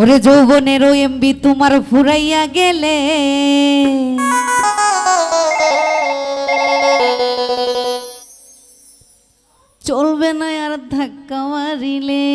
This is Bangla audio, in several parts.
ওরে যৌবনের ও এমবি তোমার ফুরাইয়া গেলে। চলবে না আর ধাক্কা মারিলে।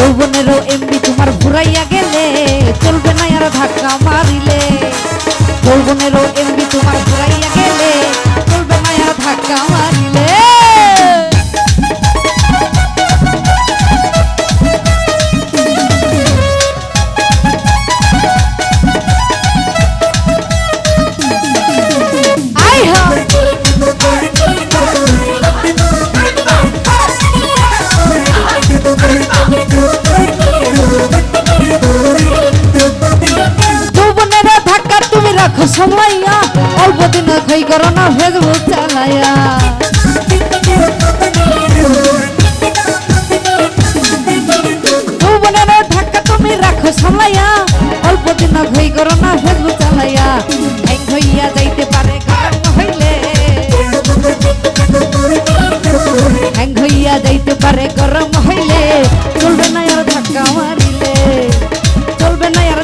যৌবনেরও এমবি তোমার ঘুরাইয়া গেলে চলবে না আর ধাক্কা মারিলে। যৌবনেরও এমবি তোমার সময়া, অল্প দিন খই করো না ফেসবুক চালায়া। ধাক্কা তুমি রাখো সময়া, অল্প দিন খই করো না ফেসবুক চালায়া। হইয়া যাইতে পারে গরম হইলে। হ্যাং হইয়া যাইতে পারে গরম হইলে। চলবে না আর ধাক্কা মারিলে। চলবে না আর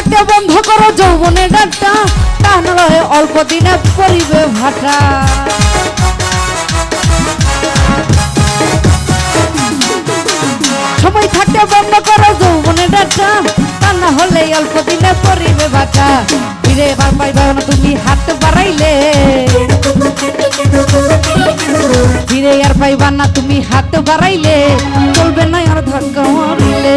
সময় বন্ধ করো যৌবনে ডাক্তা তা নয় অল্প দিনে পরিবে ভাটা। সময় থাকতে বন্ধ করো যৌবনে ডাক্তা তা না হলে অল্প দিনে পরিবে ভাটা। ফিরে এবার পাইবা না তুমি হাত বাড়াইলে। ফিরে আর পাইবা না তুমি হাত বাড়াইলে। চলবে না আর ধাক্কা মারিলে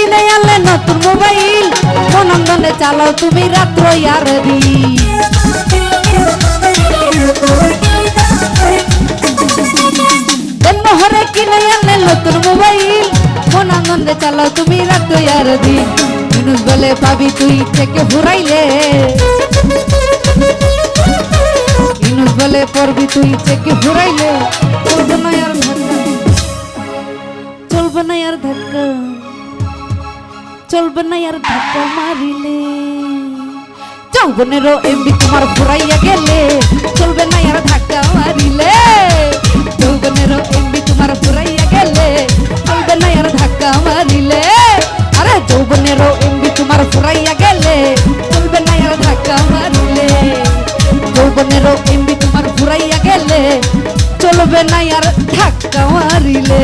কিনে আনলে নতুন মোবাইল। মনন্দনে চালাও তুমি রাত্র আর দিন। জন্মহরে কিনে আনলে নতুন মোবাইল। মনন্দনে চালাও তুমি রাত্র আর দিন। জিনিস বলে পাবি তুই থেকে ফুরাইলে ইনুস বলে, পড়বি, তুই থেকে ফুরাইলে চলবে না আর ধাক্কা। চলবে না আর ধাক্কা। চলবে না আর ধাক্কা মারিলে। যৌবনেরও এমবি তোমার ফুরাইয়া গেলে। চলবে না আর ধাক্কা মারিলে। যৌবনেরও এমবি তোমার ফুরাইয়া গেলে। চলবে না আর ধাক্কা মারিলে। আরে যৌবনেরও এমবি তোমার ফুরাইয়া গেলে। চলবে না আর ধাক্কা মারিলে। যৌবনেরও এমবি তোমার ফুরাইয়া গেলে। চলবে না আর ধাক্কা মারিলে।